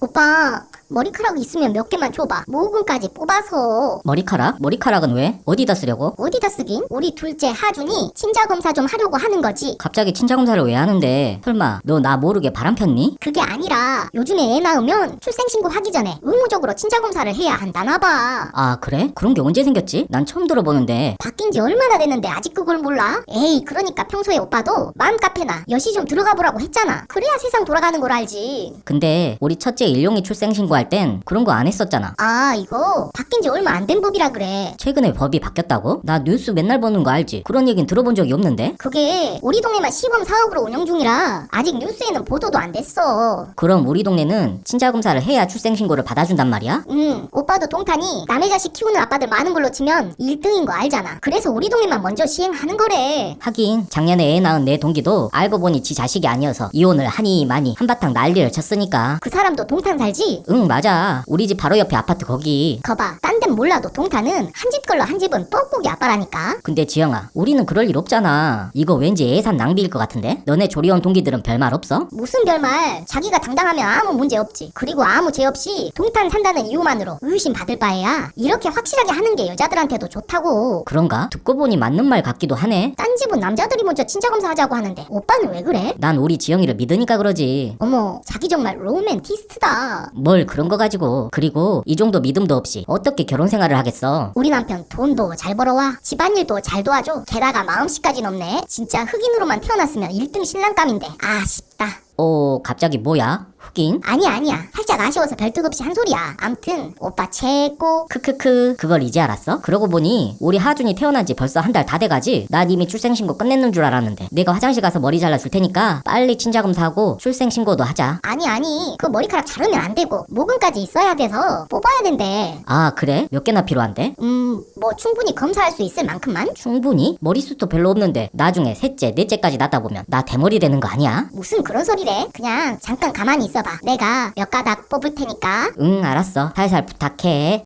오빠 머리카락 있으면 몇 개만 줘봐 모근까지 뽑아서 머리카락? 머리카락은 왜? 어디다 쓰려고? 어디다 쓰긴? 우리 둘째 하준이 친자 검사 좀 하려고 하는 거지 갑자기 친자 검사를 왜 하는데? 설마 너 나 모르게 바람 폈니? 그게 아니라 요즘에 애 낳으면 출생신고 하기 전에 의무적으로 친자 검사를 해야 한다나 봐 아 그래? 그런 게 언제 생겼지? 난 처음 들어보는데 바뀐 지 얼마나 됐는데 아직 그걸 몰라? 에이 그러니까 평소에 오빠도 마음 카페나 여시 좀 들어가 보라고 했잖아 그래야 세상 돌아가는 걸 알지 근데 우리 첫째 일용이 출생신고 할 땐 그런 거 안 했었잖아 아 이거 바뀐 지 얼마 안 된 법이라 그래 최근에 법이 바뀌었다고? 나 뉴스 맨날 보는 거 알지? 그런 얘긴 들어본 적이 없는데? 그게 우리 동네만 시범 사업으로 운영 중이라 아직 뉴스에는 보도도 안 됐어 그럼 우리 동네는 친자 검사를 해야 출생 신고를 받아준단 말이야? 응, 오빠도 동탄이 남의 자식 키우는 아빠들 많은 걸로 치면 1등인 거 알잖아. 그래서 우리 동네만 먼저 시행하는 거래. 하긴 작년에 애 낳은 내 동기도 알고 보니 지 자식이 아니어서 이혼을 하니 많이 한바탕 난리를 쳤으니까 그 사람도 동탄 살지? 응 맞아 우리 집 바로 옆에 아파트 거기 거봐, 딴 데는 몰라도 동탄은 한 집 걸로 한 집은 뻐꾸기 아빠라니까. 근데 지영아 우리는 그럴 일 없잖아 이거 왠지 예산 낭비일 것 같은데 너네 조리원 동기들은 별말 없어? 무슨 별말, 자기가 당당하면 아무 문제 없지. 그리고 아무 죄 없이 동탄 산다는 이유만으로 의심 받을 바에야 이렇게 확실하게 하는 게 여자들한테도 좋다고. 그런가? 듣고 보니 맞는 말 같기도 하네 딴 집은 남자들이 먼저 친자 검사하자고 하는데 오빠는 왜 그래? 난 우리 지영이를 믿으니까 그러지 어머, 자기 정말 로맨티스트다. 뭘 그런 거 가지고. 그리고 이 정도 믿음도 없이 어떻게 결혼 생활을 하겠어? 우리 남편 돈도 잘 벌어와. 집안일도 잘 도와줘. 게다가 마음씨까지 높네. 진짜 흑인으로만 태어났으면 1등 신랑감인데. 아쉽다. 어 갑자기 뭐야? 흑인? 아니야 아니야 살짝 아쉬워서 별뜻 없이 한 소리야 암튼 오빠 최고 크크크 그걸 이제 알았어? 그러고 보니 우리 하준이 태어난 지 벌써 한 달 다 돼가지 난 이미 출생신고 끝냈는 줄 알았는데 내가 화장실 가서 머리 잘라 줄 테니까 빨리 친자 검사하고 출생신고도 하자 아니 아니 그 머리카락 자르면 안 되고 모근까지 있어야 돼서 뽑아야 된대 아 그래? 몇 개나 필요한데? 음 뭐 충분히 검사할 수 있을 만큼만 충분히? 머리숱도 별로 없는데 나중에 셋째, 넷째까지 낳다 보면 나 대머리 되는 거 아니야? 무슨 그런 소리래 그냥 잠깐 가만히 있어 봐. 내가 몇 가닥 뽑을 테니까. 응 알았어. 살살 부탁해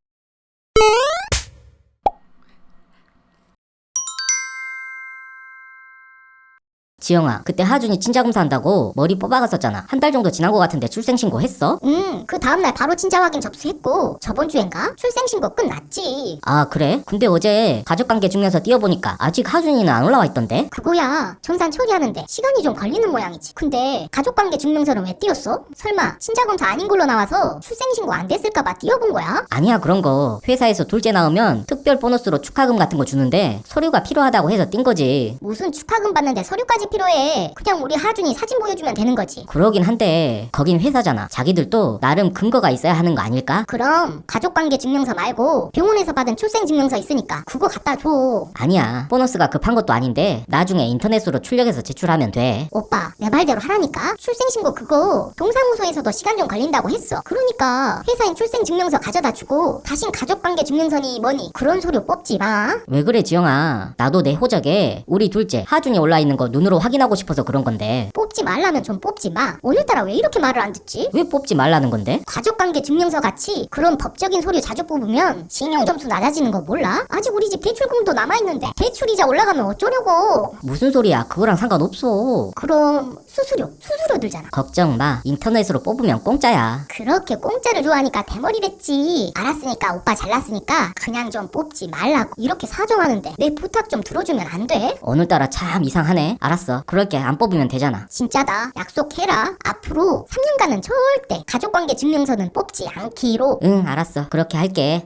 지영아 그때 하준이 친자 검사 한다고 머리 뽑아갔었잖아 한 달 정도 지난 것 같은데 출생신고 했어? 음, 그 다음날 바로 친자 확인 접수했고 저번 주엔가 출생신고 끝났지. 아 그래? 근데 어제 가족관계 증명서 띄워보니까 아직 하준이는 안 올라와 있던데? 그거야 전산 처리하는데 시간이 좀 걸리는 모양이지. 근데 가족관계 증명서는 왜 띄웠어? 설마 친자 검사 아닌 걸로 나와서 출생신고 안 됐을까봐 띄워본 거야? 아니야 그런 거 회사에서 둘째 낳으면 특별 보너스로 축하금 같은 거 주는데 서류가 필요하다고 해서 띈 거지 무슨 축하금 받는데 서류까지 필요해. 그냥 우리 하준이 사진 보여주면 되는 거지. 그러긴 한데 거긴 회사잖아 자기들도 나름 근거가 있어야 하는 거 아닐까? 그럼 가족관계 증명서 말고 병원에서 받은 출생증명서 있으니까 그거 갖다 줘. 아니야 보너스가 급한 것도 아닌데 나중에 인터넷으로 출력해서 제출하면 돼 오빠 내 말대로 하라니까 출생신고 그거 동사무소에서도 시간 좀 걸린다고 했어 그러니까 회사엔 출생증명서 가져다 주고 다신 가족관계 증명서니 뭐니 그런 소리 뽑지 마 왜 그래 지영아 나도 내 호적에 우리 둘째 하준이 올라 있는 거 눈으로 확인하고 싶어서 그런 건데 뽑지 말라면 좀 뽑지 마 오늘따라 왜 이렇게 말을 안 듣지? 왜 뽑지 말라는 건데? 가족관계 증명서 같이 그런 법적인 서류 자주 뽑으면 신용 점수 낮아지는 거 몰라? 아직 우리 집 대출금도 남아있는데 대출이자 올라가면 어쩌려고 무슨 소리야 그거랑 상관없어 그럼 수수료 수수료 들잖아 걱정 마 인터넷으로 뽑으면 공짜야 그렇게 공짜를 좋아하니까 대머리 됐지. 알았으니까 오빠 잘났으니까 그냥 좀 뽑지 말라고 이렇게 사정하는데 내 부탁 좀 들어주면 안 돼? 오늘따라 참 이상하네 알았어 그럴게 안 뽑으면 되잖아 진짜다. 약속해라. 앞으로 3년간은 절대 가족관계 증명서는 뽑지 않기로. 응 알았어 그렇게 할게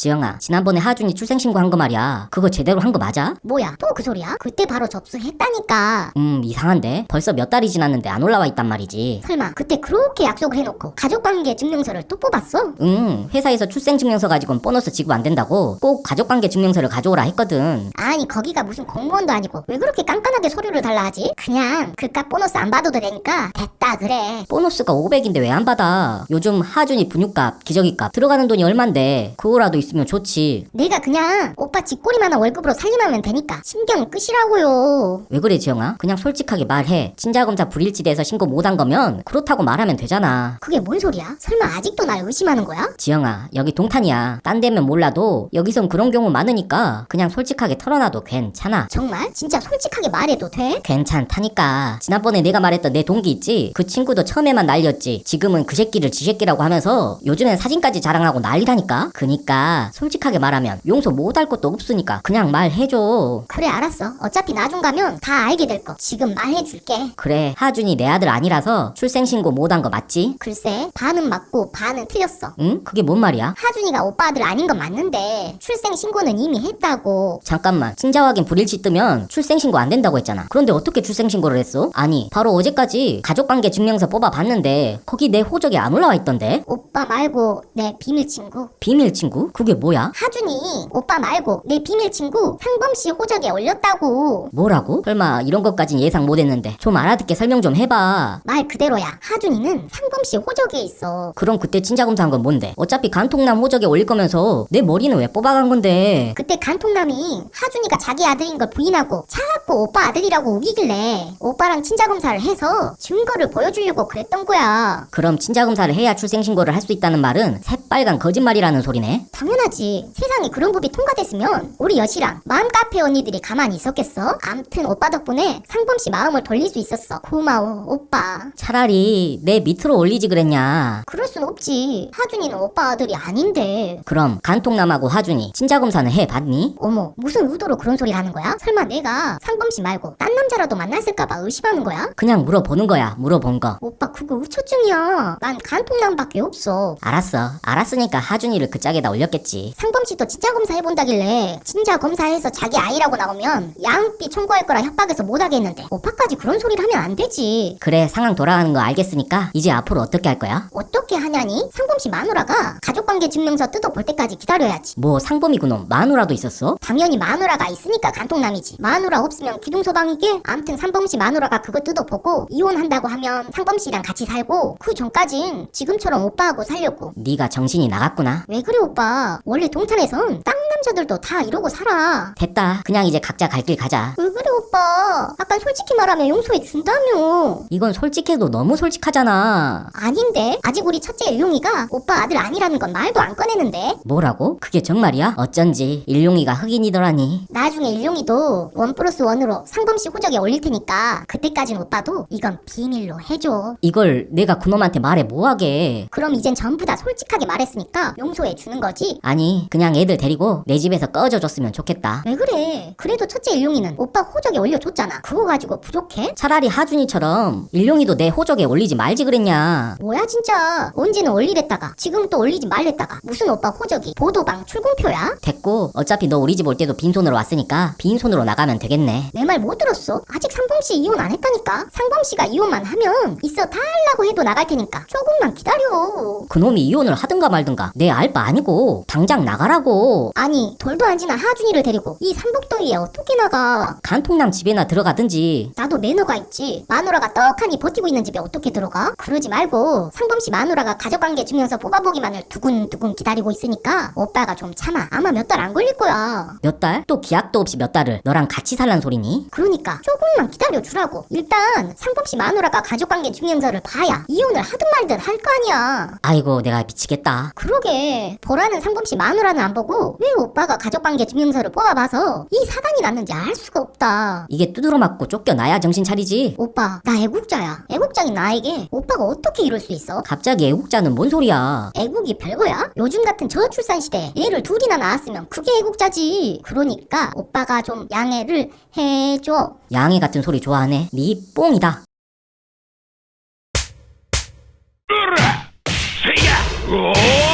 지영아 지난번에 하준이 출생신고 한 거 말이야 그거 제대로 한 거 맞아? 뭐야? 또 그 소리야? 그때 바로 접수했다니까. 음 이상한데 벌써 몇 달이 지났는데 안 올라와 있단 말이지 설마 그때 그렇게 약속을 해놓고 가족관계 증명서를 또 뽑았어? 응 회사에서 출생증명서 가지고는 보너스 지급 안 된다고 꼭 가족관계 증명서를 가져오라 했거든 아니 거기가 무슨 공무원도 아니고 왜 그렇게 깐깐하게 서류를 달라 하지? 그냥 그깟 보너스 안 받아도 되니까 됐다 그래. 보너스가 500인데 왜 안 받아 요즘 하준이 분유값 기저귀값 들어가는 돈이 얼만데 그거라도 있으면 있으면 좋지. 내가 그냥 오빠 쥐꼬리만한 월급으로 살림하면 되니까 신경 끄시라고요. 왜 그래 지영아? 그냥 솔직하게 말해. 친자검사 불일치돼서 신고 못한 거면 그렇다고 말하면 되잖아. 그게 뭔 소리야? 설마 아직도 날 의심하는 거야? 지영아, 여기 동탄이야. 딴 데면 몰라도 여기선 그런 경우 많으니까 그냥 솔직하게 털어놔도 괜찮아. 정말? 진짜 솔직하게 말해도 돼? 괜찮다니까. 지난번에 내가 말했던 내 동기 있지? 그 친구도 처음에만 난리였지. 지금은 그 새끼를 지 새끼라고 하면서 요즘엔 사진까지 자랑하고 난리라니까. 그니까 솔직하게 말하면 용서 못할 것도 없으니까 그냥 말해줘. 그래 알았어. 어차피 나중 가면 다 알게 될 거. 지금 말해줄게. 그래, 하준이 내 아들 아니라서 출생신고 못한 거 맞지? 글쎄 반은 맞고 반은 틀렸어. 응? 그게 뭔 말이야? 하준이가 오빠 아들 아닌 건 맞는데 출생 신고는 이미 했다고. 잠깐만 친자 확인 불일치 뜨면 출생신고 안 된다고 했잖아 그런데 어떻게 출생신고를 했어? 아니 바로 어제까지 가족관계 증명서 뽑아봤는데 거기 내 호적이 안 올라와 있던데 오빠 말고 내 비밀 친구. 비밀 친구? 그게 뭐야? 하준이 오빠 말고 내 비밀 친구 상범 씨 호적에 올렸다고. 뭐라고? 설마 이런 것까진 예상 못했는데 좀 알아듣게 설명 좀 해봐 말 그대로야. 하준이는 상범 씨 호적에 있어. 그럼 그때 친자 검사한 건 뭔데? 어차피 간통남 호적에 올릴 거면서 내 머리는 왜 뽑아간 건데 그때 간통남이 하준이가 자기 아들인 걸 부인하고 자꾸 오빠 아들이라고 우기길래 오빠랑 친자 검사를 해서 증거를 보여주려고 그랬던 거야. 그럼 친자 검사를 해야 출생신고를 할 수 있다는 말은 새빨간 거짓말이라는 소리네 당연 하지. 세상에 그런 법이 통과됐으면 우리 여시랑 마음 카페 언니들이 가만히 있었겠어? 암튼 오빠 덕분에 상범 씨 마음을 돌릴 수 있었어. 고마워, 오빠. 차라리 내 밑으로 올리지 그랬냐 그럴 순 없지. 하준이는 오빠 아들이 아닌데. 그럼 간통남하고 하준이 친자 검사는 해봤니? 어머, 무슨 의도로 그런 소리를 하는 거야? 설마 내가 상범 씨 말고 딴 남자라도 만났을까봐 의심하는 거야? 그냥 물어보는 거야 물어본 거 오빠 그거 우처증이야. 난 간통남밖에 없어. 알았어 알았으니까 하준이를 그 짝에다 올렸겠지 상범 씨도 진짜 검사 해본다길래 진짜 검사해서 자기 아이라고 나오면 양육비 청구할 거라 협박해서 못 하겠는데 오빠까지 그런 소리를 하면 안 되지. 그래 상황 돌아가는 거 알겠으니까 이제 앞으로 어떻게 할 거야? 어떻게 하냐니? 상범 씨 마누라가 가족관계 증명서 뜯어볼 때까지 기다려야지. 뭐 상범이구놈 마누라도 있었어? 당연히 마누라가 있으니까 간통남이지. 마누라 없으면 기둥소방이게? 암튼 상범 씨 마누라가 그거 뜯어보고 이혼한다고 하면 상범 씨랑 같이 살고 그 전까진 지금처럼 오빠하고 살려고. 네가 정신이 나갔구나 왜 그래 오빠? 원래 동탄에선 땅 남자들도 다 이러고 살아. 됐다 그냥 이제 각자 갈 길 가자 왜 그래 오빠? 아까 솔직히 말하면 용서해 준다며. 이건 솔직해도 너무 솔직하잖아 아닌데 아직 우리 첫째 일용이가 오빠 아들 아니라는 건 말도 안 꺼내는데 뭐라고? 그게 정말이야? 어쩐지 일용이가 흑인이더라니 나중에 일용이도 원 플러스 원으로 상범 씨 호적에 올릴 테니까 그때까진 오빠도 이건 비밀로 해줘. 이걸 내가 그놈한테 말해 뭐하게 그럼 이젠 전부 다 솔직하게 말했으니까 용서해 주는 거지. 아니 그냥 애들 데리고 내 집에서 꺼져줬으면 좋겠다 왜 그래? 그래도 첫째 일용이는 오빠 호적에 올려줬잖아. 그거 가지고 부족해? 차라리 하준이처럼 일용이도 내 호적에 올리지 말지 그랬냐 뭐야 진짜 언제는 올리랬다가 지금 또 올리지 말랬다가 무슨 오빠 호적이 보도방 출근표야? 됐고 어차피 너 우리 집 올 때도 빈손으로 왔으니까 빈손으로 나가면 되겠네 내 말 못 들었어? 아직 상범 씨 이혼 안 했다니까. 상범 씨가 이혼만 하면 있어 달라고 해도 나갈 테니까 조금만 기다려. 그놈이 이혼을 하든가 말든가 내 알 바 아니고 당장 나가라고 아니 돌도 안 지난 하준이를 데리고 이 삼복더위에 어떻게 나가? 간통남 집에나 들어가든지 나도 매너가 있지. 마누라가 떡하니 버티고 있는 집에 어떻게 들어가? 그러지 말고 상범 씨 마누라가 가족관계 주면서 뽑아보기만을 두근두근 기다리고 있으니까 오빠가 좀 참아. 아마 몇 달 안 걸릴 거야. 몇 달? 또 기약도 없이 몇 달을 너랑 같이 살란 소리니? 그러니까 조금만 기다려 주라고. 일단 상범 씨 마누라가 가족관계 증명서를 봐야 이혼을 하든 말든 할 거 아니야. 아이고 내가 미치겠다 그러게 보라는 상범 씨 마누라는 안 보고 왜 오빠가 가족관계 증명서를 뽑아봐서 이 사단이 났는지 알 수가 없다. 이게 두드러 맞고 쫓겨나야 정신 차리지 오빠 나 애국자야. 애국자인 나에게 오빠가 어떻게 이럴 수 있어? 갑자기 애국자는 뭔 소리야 애국이 별거야? 요즘 같은 저출산 시대에 애를 둘이나 낳았으면 그게 애국자지. 그러니까 오빠가 좀 양해를 해줘. 양해 같은 소리 좋아하네 니 뽕이다 으라! 세야! 오!